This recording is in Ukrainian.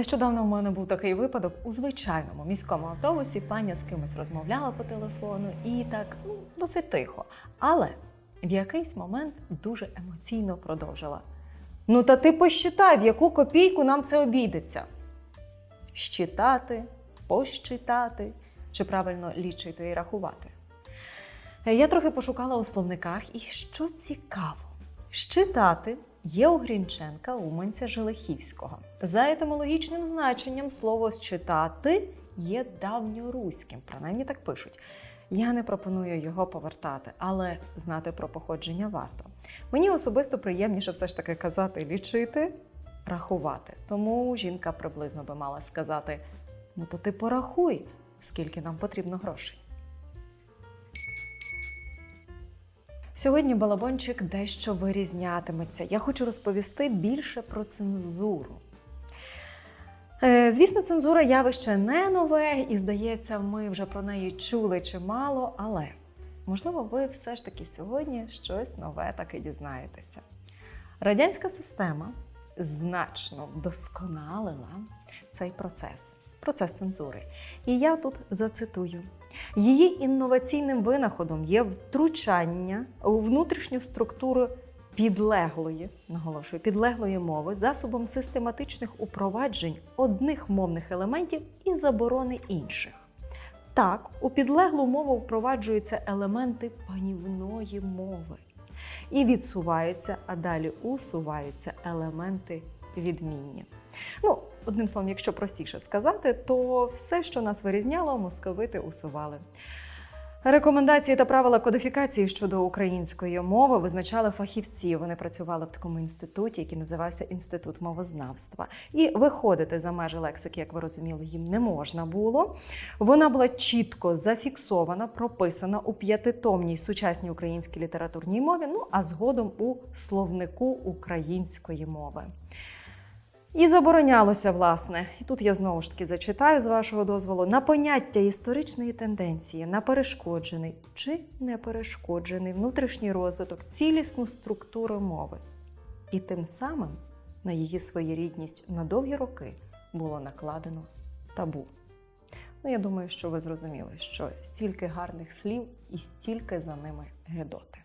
Нещодавно в мене був такий випадок у звичайному міському автобусі. Паня з кимось розмовляла по телефону і так ну, досить тихо. Але в якийсь момент дуже емоційно продовжила. Ну, та ти посчитай, в яку копійку нам це обійдеться. Щитати, посчитати, чи правильно лічити і рахувати. Я трохи пошукала у словниках, і що цікаво, щитати є у Грінченка, Уманця Желехівського. За етимологічним значенням слово щитати є давньоруським, принаймні так пишуть. Я не пропоную його повертати, але знати про походження варто. Мені особисто приємніше все ж таки казати лічити, рахувати. Тому жінка приблизно би мала сказати: ну то ти порахуй, скільки нам потрібно грошей. Сьогодні балабончик дещо вирізнятиметься. Я хочу розповісти більше про цензуру. Е, Звісно, цензура явище не нове, і здається, ми вже про неї чули чимало, але можливо, ви все ж таки сьогодні щось нове таки дізнаєтеся. Радянська система значно вдосконалила цей процес, процес цензури. І я тут зацитую: її інноваційним винаходом є втручання у внутрішню структуру підлеглої, наголошую, підлеглої мови засобом систематичних упроваджень одних мовних елементів і заборони інших. Так, у підлеглу мову впроваджуються елементи панівної мови і відсуваються, а далі усуваються елементи відмінні. Ну, одним словом, якщо простіше сказати, то все, що нас вирізняло, московити усували. Рекомендації та правила кодифікації щодо української мови визначали фахівці. Вони працювали в такому інституті, який називався Інститут мовознавства. І виходити за межі лексики, як ви розуміли, їм не можна було. Вона була чітко зафіксована, прописана у п'ятитомній сучасній українській літературній мові, ну а згодом у словнику української мови. І заборонялося, власне, і тут я знову ж таки зачитаю з вашого дозволу, на поняття історичної тенденції, на перешкоджений чи неперешкоджений внутрішній розвиток, цілісну структуру мови. І тим самим на її своєрідність на довгі роки було накладено табу. Ну, я думаю, що ви зрозуміли, що стільки гарних слів і стільки за ними гедоти.